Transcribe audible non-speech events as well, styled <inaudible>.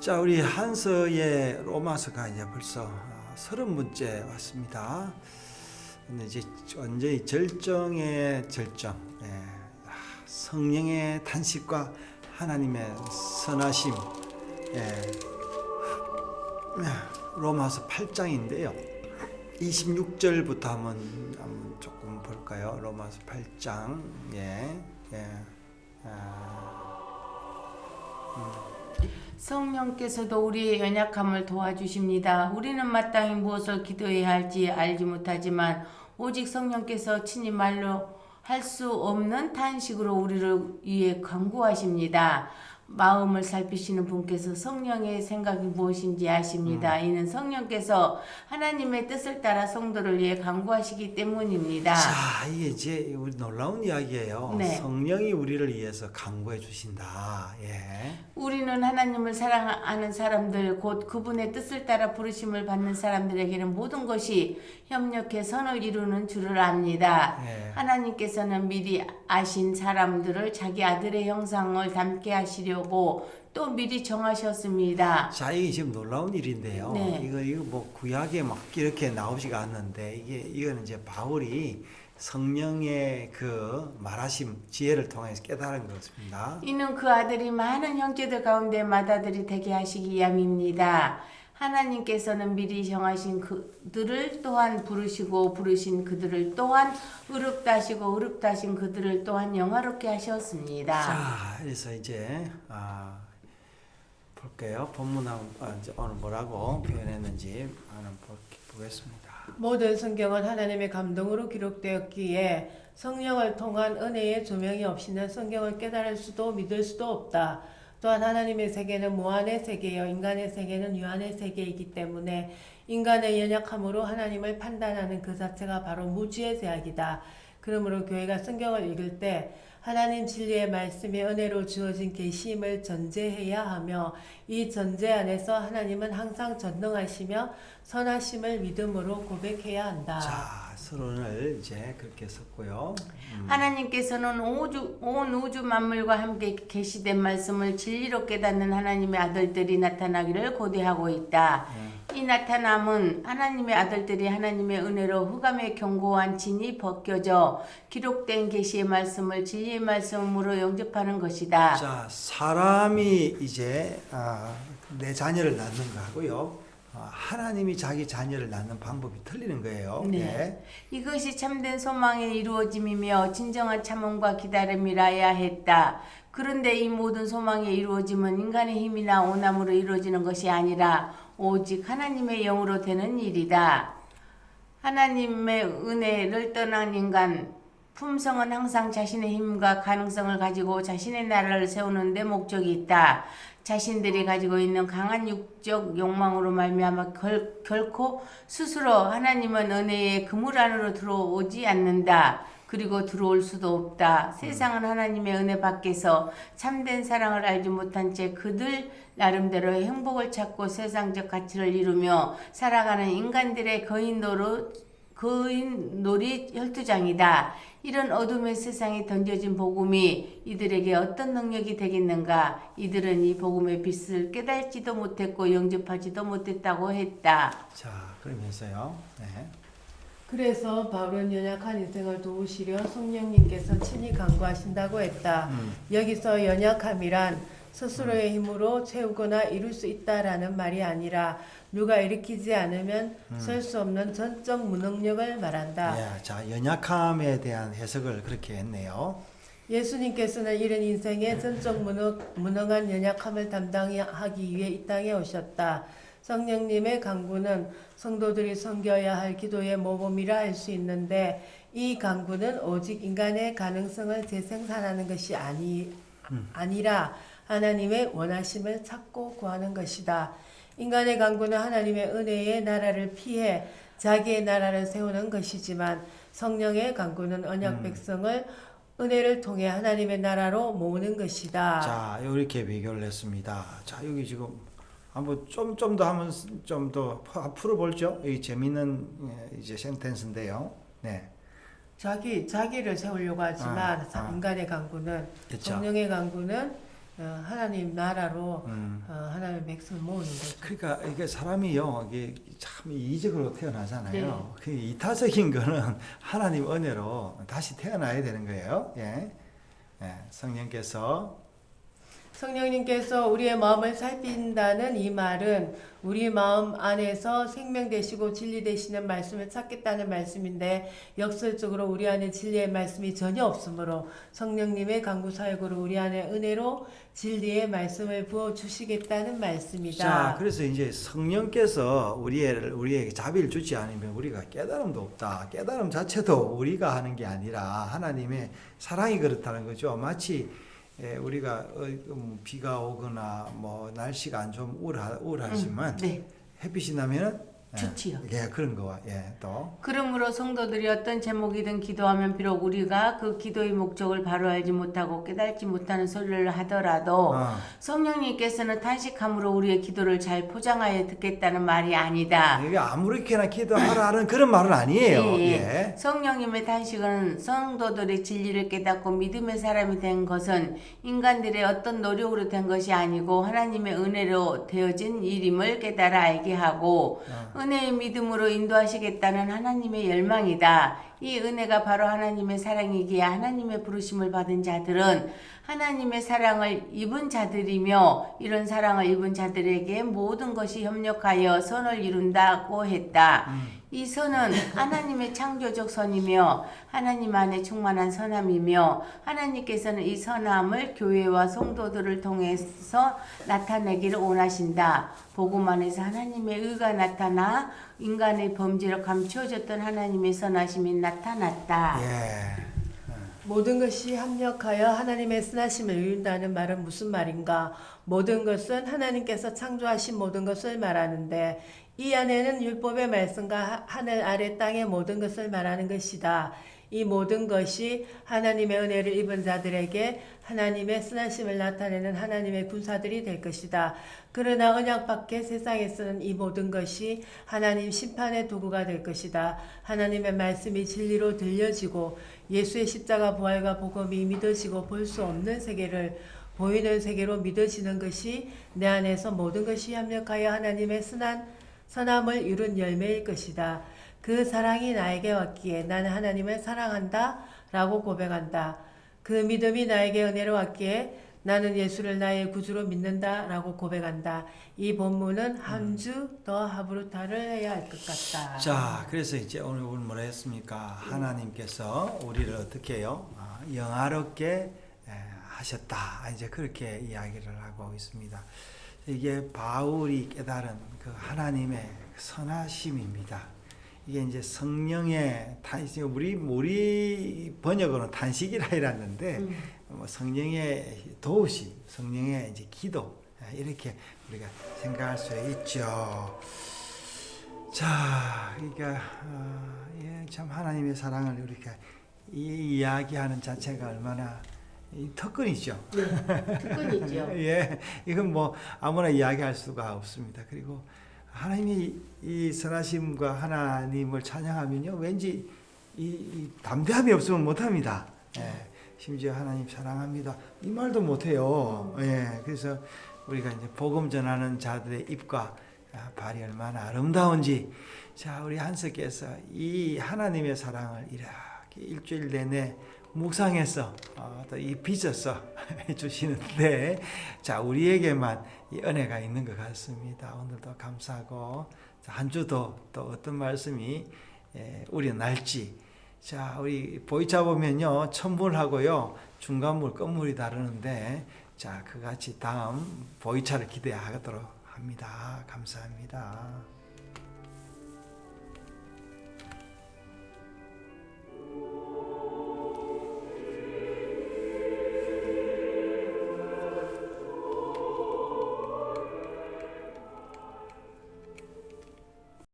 자, 우리 한서의 로마서가 이제 벌써 서른 문째 왔습니다. 근데 이제 완전히 절정의 절정, 예. 아, 성령의 탄식과 하나님의 선하심, 예. 로마서 8장인데요. 26절부터 한번, 한번 조금 볼까요? 로마서 8장, 예, 예. 아, 성령께서도 우리의 연약함을 도와주십니다. 우리는 마땅히 무엇을 기도해야 할지 알지 못하지만 오직 성령께서 친히 말로 할 수 없는 탄식으로 우리를 위해 간구하십니다. 마음을 살피시는 분께서 성령의 생각이 무엇인지 아십니다. 이는 성령께서 하나님의 뜻을 따라 성도를 위해 간구하시기 때문입니다. 자, 이게 이제 우리 놀라운 이야기예요. 네. 성령이 우리를 위해서 강구해 주신다. 예. 우리는 하나님을 사랑하는 사람들, 곧 그분의 뜻을 따라 부르심을 받는 사람들에게는 모든 것이 협력해 선을 이루는 줄을 압니다. 예. 하나님께서는 미리 아신 사람들을 자기 아들의 형상을 닮게 하시려고 또 미리 정하셨습니다. 자, 이게 지금 놀라운 일인데요. 네. 이거 이거 뭐 구약에 막 이렇게 나오지가 않는데 이게 이거는 이제 바울이 성령의 그 말하심 지혜를 통해서 깨달은 것입니다. 이는 그 아들이 많은 형제들 가운데 맏아들이 되게 하시기 위함입니다. 하나님께서는 미리 정하신 그들을 또한 부르시고 부르신 그들을 또한 의롭다시고 의롭다신 그들을 또한 영화롭게 하셨습니다. 자, 그래서 이제 아, 볼게요. 본문 한 아, 이제 오늘 뭐라고 표현했는지 한번 보- 보겠습니다. 모든 성경은 하나님의 감동으로 기록되었기에 성령을 통한 은혜의 조명이 없이는 성경을 깨달을 수도 믿을 수도 없다. 또한 하나님의 세계는 무한의 세계여 인간의 세계는 유한의 세계이기 때문에 인간의 연약함으로 하나님을 판단하는 그 자체가 바로 무지의 제약이다. 그러므로 교회가 성경을 읽을 때 하나님 진리의 말씀이 은혜로 주어진 계시임을 전제해야 하며 이 전제 안에서 하나님은 항상 전능하시며 선하심을 믿음으로 고백해야 한다. 자, 서론을 이제 그렇게 썼고요. 음. 하나님께서는 우주, 온 우주 만물과 함께 계시된 말씀을 진리로 깨닫는 하나님의 아들들이 나타나기를 고대하고 있다. 이 나타남은 하나님의 아들들이 하나님의 은혜로 흑암의 견고한 진이 벗겨져 기록된 계시의 말씀을 진리의 말씀으로 영접하는 것이다. 자, 사람이 이제 아, 내 자녀를 낳는 거하고요. 아, 하나님이 자기 자녀를 낳는 방법이 틀리는 거예요. 네. 이것이 참된 소망의 이루어짐이며 진정한 참음과 기다림이라야 했다. 그런데 이 모든 소망의 이루어짐은 인간의 힘이나 오남으로 이루어지는 것이 아니라 오직 하나님의 영으로 되는 일이다. 하나님의 은혜를 떠난 인간 품성은 항상 자신의 힘과 가능성을 가지고 자신의 나라를 세우는 데 목적이 있다. 자신들이 가지고 있는 강한 육적 욕망으로 말미암아 결, 결코 스스로 하나님은 은혜의 그물 안으로 들어오지 않는다. 그리고 들어올 수도 없다. 세상은 하나님의 은혜 밖에서 참된 사랑을 알지 못한 채 그들 나름대로의 행복을 찾고 세상적 가치를 이루며 살아가는 인간들의 거인 노릇 거인 놀이 혈투장이다. 이런 어둠의 세상에 던져진 복음이 이들에게 어떤 능력이 되겠는가? 이들은 이 복음의 빛을 깨달지도 못했고 영접하지도 못했다고 했다. 자, 그러면서요. 네. 그래서 바울은 연약한 인생을 도우시려 성령님께서 친히 강구하신다고 했다. 음. 여기서 연약함이란 스스로의 힘으로 채우거나 이룰 수 있다라는 말이 아니라 누가 일으키지 않으면 설수 없는 전적 무능력을 말한다. 예, 자, 연약함에 대한 해석을 그렇게 했네요. 예수님께서는 이런 인생의 전적 무능, 무능한 연약함을 담당하기 위해 이 땅에 오셨다. 성령님의 강구는 성도들이 섬겨야 할 기도의 모범이라 할 수 있는데 이 강구는 오직 인간의 가능성을 재생산하는 것이 아니, 아니라 하나님의 원하심을 찾고 구하는 것이다. 인간의 강구는 하나님의 은혜의 나라를 피해 자기의 나라를 세우는 것이지만 성령의 강구는 언약 백성을 은혜를 통해 하나님의 나라로 모으는 것이다. 자, 이렇게 비교를 했습니다. 자, 여기 지금 한번 좀 좀더 한번 좀더 풀어볼죠. 이 재미있는 예, 이제 센텐스인데요. 네, 자기 자기를 세우려고 하지만 아, 아. 인간의 강구는. 성령의 강구는 어, 하나님 나라로 음. 어, 하나님의 백성을 모으는 거죠. 그러니까 이게 사람이요, 이게 참 이적으로 태어나잖아요. 네. 그 이타적인 거는 <laughs> 하나님 은혜로 다시 태어나야 되는 거예요. 예, 예 성령께서 성령님께서 우리의 마음을 살핀다는 이 말은 우리 마음 안에서 생명 되시고 진리 되시는 말씀을 찾겠다는 말씀인데 역설적으로 우리 안에 진리의 말씀이 전혀 없으므로 성령님의 강구 사역으로 우리 안에 은혜로 진리의 말씀을 부어 주시겠다는 말씀이다. 자, 그래서 이제 성령께서 우리의 우리에게 자비를 주지 않으면 우리가 깨달음도 없다. 깨달음 자체도 우리가 하는 게 아니라 하나님의 사랑이 그렇다는 거죠. 마치 예, 우리가 어, 음, 비가 오거나 뭐 날씨가 안좀 우울하, 우울하지만 네. 햇빛이 나면 은 예, 좋지요. 예, 그런 거와 예, 또 그러므로 성도들이 어떤 제목이든 기도하면 비록 우리가 그 기도의 목적을 바로 알지 못하고 깨닫지 못하는 소리를 하더라도 어, 성령님께서는 탄식함으로 우리의 기도를 잘 포장하여 듣겠다는 말이 아니다. 이게 아무렇게나 기도하라는 그런 말은 아니에요. 예, 예. 예. 성령님의 탄식은 성도들이 진리를 깨닫고 믿음의 사람이 된 것은 인간들의 어떤 노력으로 된 것이 아니고 하나님의 은혜로 되어진 일임을 깨달아 알게 하고 어. 은혜의 믿음으로 인도하시겠다는 하나님의 열망이다. 이 은혜가 바로 하나님의 사랑이기에 하나님의 부르심을 받은 자들은 하나님의 사랑을 입은 자들이며 이런 사랑을 입은 자들에게 모든 것이 협력하여 선을 이룬다고 했다. 이 선은 하나님의 창조적 선이며 하나님 안에 충만한 선함이며 하나님께서는 이 선함을 교회와 성도들을 통해서 나타내기를 원하신다. 안에서 하나님의 의가 나타나 인간의 범죄로 감추어졌던 하나님의 선하심이 나타났다. 예. 모든 것이 합력하여 하나님의 쓰나심을 이룬다는 말은 무슨 말인가? 모든 것은 하나님께서 창조하신 모든 것을 말하는데 이 안에는 율법의 말씀과 하- 하늘 아래 땅의 모든 것을 말하는 것이다. 이 모든 것이 하나님의 은혜를 입은 자들에게 하나님의 쓰나심을 나타내는 하나님의 군사들이 될 것이다. 그러나 언약 밖의 세상에서는 이 모든 것이 하나님 심판의 도구가 될 것이다. 하나님의 말씀이 진리로 들려지고 예수의 십자가 부활과 복음이 믿어지고 볼 수 없는 세계를 보이는 세계로 믿어지는 것이 내 안에서 모든 것이 합력하여 하나님의 선한 선함을 이룬 열매일 것이다. 그 사랑이 나에게 왔기에 나는 하나님을 사랑한다 라고 고백한다. 그 믿음이 나에게 은혜로 왔기에 나는 예수를 나의 구주로 믿는다 라고 고백한다. 이 본문은 한 주더 하브루타를 해야 할 것 같다. 자, 그래서 이제 오늘 오늘 뭐라 했습니까? 하나님께서 우리를 어떻게 해요? 아, 영화롭게 에, 하셨다. 이제 그렇게 이야기를 하고 있습니다. 이게 바울이 깨달은 그 하나님의 선하심입니다. 이게 이제 성령의 탄식, 우리 우리 번역으로는 탄식이라 이랬는데 뭐 성령의 도우심, 성령의 이제 기도 에, 이렇게 우리가 생각할 수 있죠. 자, 그러니까 어, 예, 참 하나님의 사랑을 이렇게 이 이야기하는 자체가 얼마나 이 특권이죠. 특권이죠. <laughs> 예, 이건 뭐 아무나 이야기할 수가 없습니다. 그리고 하나님이 이 선하심과 하나님을 찬양하면요, 왠지 이, 이 담대함이 없으면 못합니다. 예, 심지어 하나님 사랑합니다. 이 말도 못해요. 예, 그래서 우리가 이제 복음 전하는 자들의 입과 아, 발이 얼마나 아름다운지, 자 우리 한석께서 이 하나님의 사랑을 이렇게 일주일 내내 묵상해서 어, 또이 빚어서 <laughs> 해주시는데 자 우리에게만 이 은혜가 있는 것 같습니다. 오늘도 감사하고 한 주도 또 어떤 말씀이 예, 우리 날지 자 우리 보이차 보면요 천물하고요 중간물 끝물이 다르는데 자 그같이 다음 보이차를 기대하도록 합니다. 감사합니다.